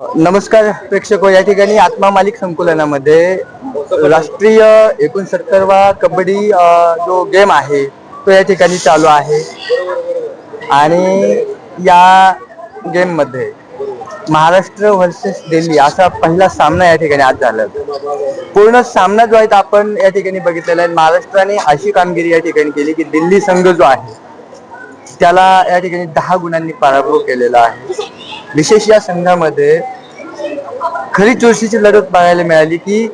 नमस्कार प्रेक्षक हो, या ठिकाणी आत्मा मालिक संकुलनामध्ये राष्ट्रीय एकोणसत्तरवा कबड्डी जो गेम आहे तो या ठिकाणी चालू आहे. आणि या गेममध्ये महाराष्ट्र व्हर्सेस दिल्ली असा पहिला सामना या ठिकाणी आज झाला. पूर्ण सामना जो आहे आपण या ठिकाणी बघितलेला आहे. महाराष्ट्राने अशी कामगिरी या ठिकाणी केली की दिल्ली संघ जो आहे त्याला या ठिकाणी दहा गुणांनी पराभव केलेला आहे. विशेष या संघामध्ये खरी चोरशीची लढत बघायला मिळाली की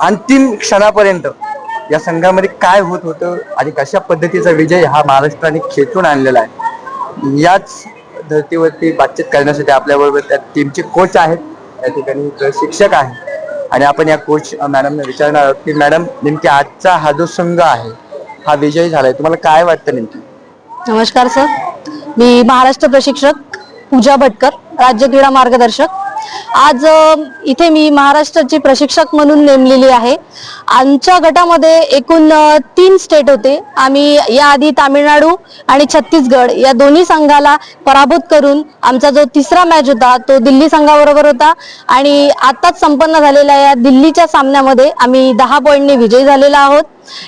अंतिम क्षणापर्यंत या संघामध्ये काय होत होतं आणि कशा पद्धतीचा विजय हा महाराष्ट्राने खेचून आणलेला आहे. याच धर्तीवरती बातचीत करण्यासाठी आपल्याबरोबर त्या टीमचे कोच आहेत. त्या ठिकाणी प्रशिक्षक आहे. आणि आपण या कोच मॅडमने विचारणार आहोत की मॅडम नेमकी आजचा हा जो संघ आहे हा विजय झालाय. तुम्हाला काय वाटतं नेमकी? नमस्कार सर मी महाराष्ट्र प्रशिक्षक पूजा भटकर राज्य क्रीडा मार्गदर्शक. आज इथे मी महाराष्ट्राची प्रशिक्षक म्हणून नेमलेली आहे. आमच्या गटामध्ये एकूण तीन स्टेट होते. आम्ही याआधी तामिळनाडू आणि छत्तीसगड या दोन्ही संघाला पराभूत करून आमचा जो तिसरा मॅच होता तो दिल्ली संघाबरोबर होता. आणि आताच संपन्न झालेल्या या दिल्लीच्या सामन्यामध्ये आम्ही दहा पॉईंटने विजयी झालेलो आहोत.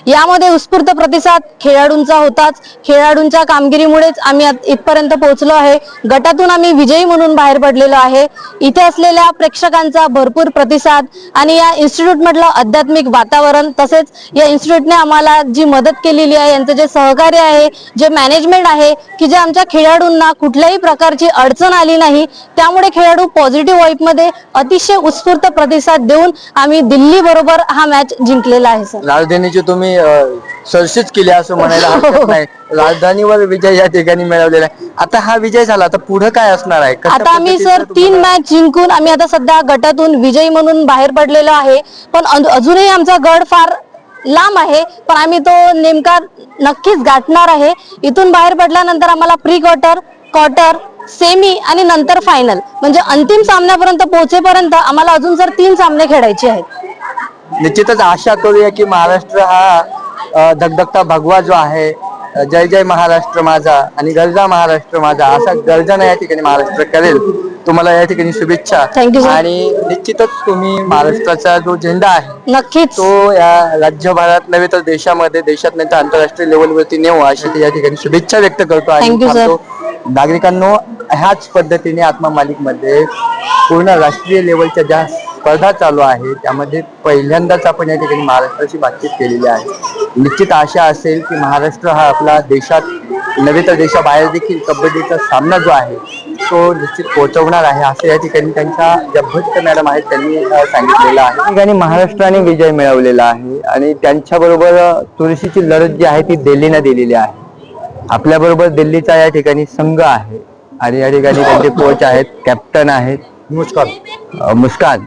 यामध्ये उत्स्फूर्त प्रतिसाद खेळाडूंचा होताच. खेळाडूंच्या कामगिरीमुळेच आम्ही इथपर्यंत पोहोचलो आहे. गटातून आम्ही विजयी म्हणून बाहेर पडलेलो आहे. इथे असलेल्या प्रेक्षकांचा भरपूर प्रतिसाद आणि या इन्स्टिट्यूट मधलं आध्यात्मिक वातावरण तसेच या इन्स्टिट्यूटने आम्हाला जी मदत केलेली आहे यांचं जे सहकार्य आहे जे मॅनेजमेंट आहे की जे आमच्या खेळाडूंना कुठल्याही प्रकारची अडचण आली नाही त्यामुळे खेळाडू पॉझिटिव्ह वाईफमध्ये अतिशय उत्स्फूर्त प्रतिसाद देऊन आम्ही दिल्ली बरोबर हा मॅच जिंकलेला आहे सर. तुम्ही सरशीच केली असं म्हणायला हरकत नाही. राजधानीवर विजय या ठिकाणी मिळवलेला आहे. आता हा विजय झाला आता पुढे काय असणार आहे? कशा आता आम्ही पद्धतीचं सर तीन तुम्हाला- मॅच जिंकून आम्ही आता सध्या गटातून विजयी म्हणून बाहेर पडलेलो आहे. पण अजूनही आमचा गड फार लांब आहे. पण आम्ही तो नेमका नक्कीच गाठणार आहे. इथून बाहेर पडल्यानंतर आम्हाला प्री क्वार्टर क्वार्टर सेमी आणि नंतर फायनल म्हणजे अंतिम सामन्यापर्यंत पोहोचेपर्यंत आम्हाला अजून सर तीन सामने खेळायचे आहेत. निश्चितच आशा करूया की महाराष्ट्र हा धगधगता भगवा जो आहे जय जय महाराष्ट्र माझा आणि गरजा महाराष्ट्र माझा असा गर्जना या ठिकाणी महाराष्ट्र करेल तुम्हाला या ठिकाणी शुभेच्छा. आणि निश्चितच तुम्ही महाराष्ट्राचा जो झेंडा आहे नक्कीच तो या राज्यभरात नव्हे तर देशामध्ये देशात नाही तर आंतरराष्ट्रीय लेवलवरती नेऊ अशी या ठिकाणी शुभेच्छा व्यक्त करतो आणि. नागरिकांनो ह्याच पद्धतीने आत्मा मालिकमध्ये पूर्ण राष्ट्रीय लेवलच्या ज्या स्पर्धा चालू आहे. त्यामध्ये पहिल्यांदाच आपण या ठिकाणी महाराष्ट्राशी बातचीत केलेली आहे. निश्चित आशा असेल की महाराष्ट्र हा आपला देशात नव्हे तर देशाबाहेर देखील कबड्डीचा सामना जो आहे तो निश्चित पोहोचवणार आहे असं या ठिकाणी त्यांच्या ज्या भट्ट मॅडम आहेत त्यांनी सांगितलेलं आहे. ठिकाणी महाराष्ट्राने विजय मिळवलेला आहे आणि त्यांच्या बरोबर तुळशीची लढत जी आहे ती दिल्लीने दिलेली आहे. आपल्या बरोबर दिल्लीचा या ठिकाणी संघ आहे आणि या ठिकाणी त्यांचे कोच आहेत कॅप्टन आहेत. मुस्कान. मुस्कान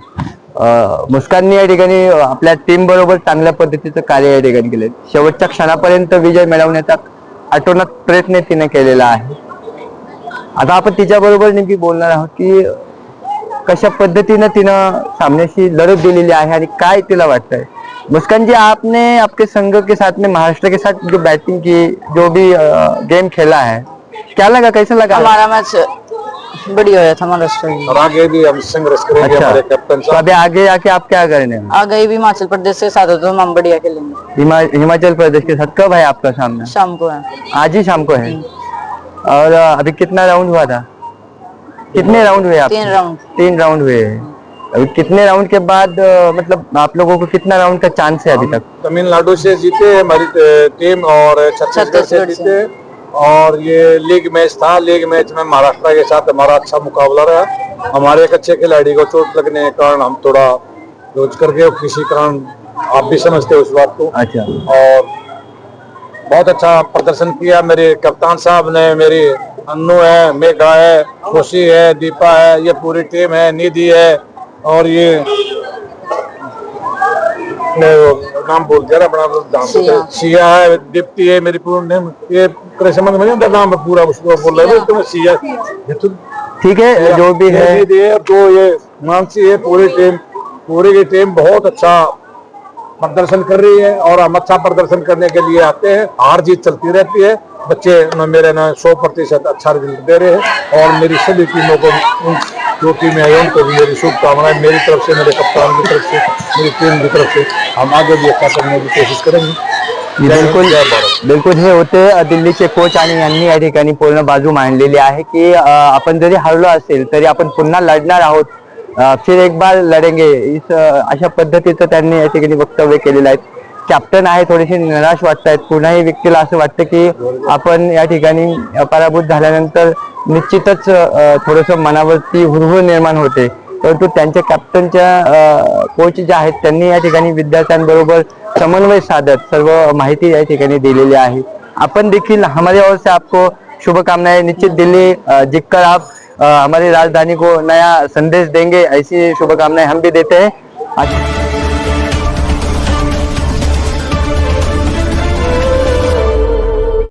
मुस्काननी या ठिकाणी आपल्या टीम बरोबर चांगल्या पद्धतीचं कार्य या ठिकाणी केले शेवटच्या क्षणापर्यंत विजय मिळवण्याचा आटोनात प्रयत्न तिने केलेला आहे. आता आपण तिच्या बरोबर नेमकी बोलणार आहोत की कशा पद्धतीनं तिनं सामन्याशी लढत दिलेली आहे आणि काय तिला वाटतंय? मुस्कान जी आपने आपके संघ के साथ में महाराष्ट्र के साथ जो बैटिंग की जो भी गेम खेला है क्या लगा? कैसा लगा? हमारा मैच बढ़िया हुआ था महाराष्ट्र में। और आगे भी हम संघर्ष करेंगे अच्छा। हमारे कैप्टन तो साहब। अभी आगे आके आप क्या करने हैं? आ गई भी हिमाचल प्रदेश के साथ हो तो हम बढ़िया खेलेंगे। हिमा, हिमाचल प्रदेश के साथ कब है आपका सामना शाम को है। आज ही शाम को है? और अ, अभी कितना राउंड हुआ था? कितने राउंड हुए आप? तीन राउंड तीन राउंड हुए। हैं अभी कितने राउंड के बाद अ, मतलब आप लोगों को कितना राउंड का चांस है अभी तक? तमिलनाडु से जीते हमारी टीम और छत्तीसगढ़ से छत्तीसगढ़ से। जीते। और ये लीग मैच था लीग मैच में महाराष्ट्र के साथ हमारा अच्छा मुकाबला रहा। हमारे एक अच्छे खिलाड़ी को चोट लगने के कारण हम थोड़ा रोज करके किसी कारण आप भी समझते हो उस बात को। अच्छा। और बहुत अच्छा प्रदर्शन किया मेरे कप्तान साहब ने मेरी अन्नू है मेघा है खुशी है दीपा है ये पूरी टीम है निधि है और ये नाम भूल गया अपना नाम सिया। सिया है दीप्ति है मेरी पूर्ण नेम ये तेरे समझ नहीं नाम पूरा उसको बोल रहे हो सिया तो ठीक है जो भी है। तो ये मानसी है पूरी टीम पूरी की टीम बहुत अच्छा प्रदर्शन कर रही है और हम अच्छा प्रदर्शन करने के लिए आते हैं हार जीत चलती रहती है बच्चे न मेरे ना सौ प्रतिशत अच्छा रिज़ल्ट दे रहे हैं और मेरी सभी टीमों को जो टीमें आई उनको भी मेरी शुभकामनाएं मेरी तरफ से मेरे कप्तान की तरफ से मेरी टीम की तरफ से हम आगे भी अच्छा करने की कोशिश करेंगे। बिलकुल। बिलकुल हे होते दिल्लीचे कोच आणि यांनी या ठिकाणी पूर्ण बाजू मांडलेली आहे की आपण जरी हरलो असेल तरी आपण पुन्हा लढणार आहोत. फिर एक बार लढेंगे. इस अशा पद्धतीचं त्यांनी या ठिकाणी वक्तव्य केलेलं आहे. कॅप्टन आहे थोडेसे निराश वाटतायत. पुन्हाही व्यक्तीला असं वाटतं की आपण या ठिकाणी पराभूत झाल्यानंतर निश्चितच थोडस मनावरती हुरहुर निर्माण होते. परंतु त्यांच्या कॅप्टनच्या कोच जे आहेत त्यांनी या ठिकाणी विद्यार्थ्यांबरोबर समन्वय साधत सर्व माहिती या ठिकाणी दिलेली आहे. आपण देखील हमारे ओर से आपको शुभकामनाएं. निश्चित दिल्ली अ, जीतकर आप हमारी राजधानी को नया संदेश देंगे. ऐसी शुभकामनाएं हम भी देते हैं.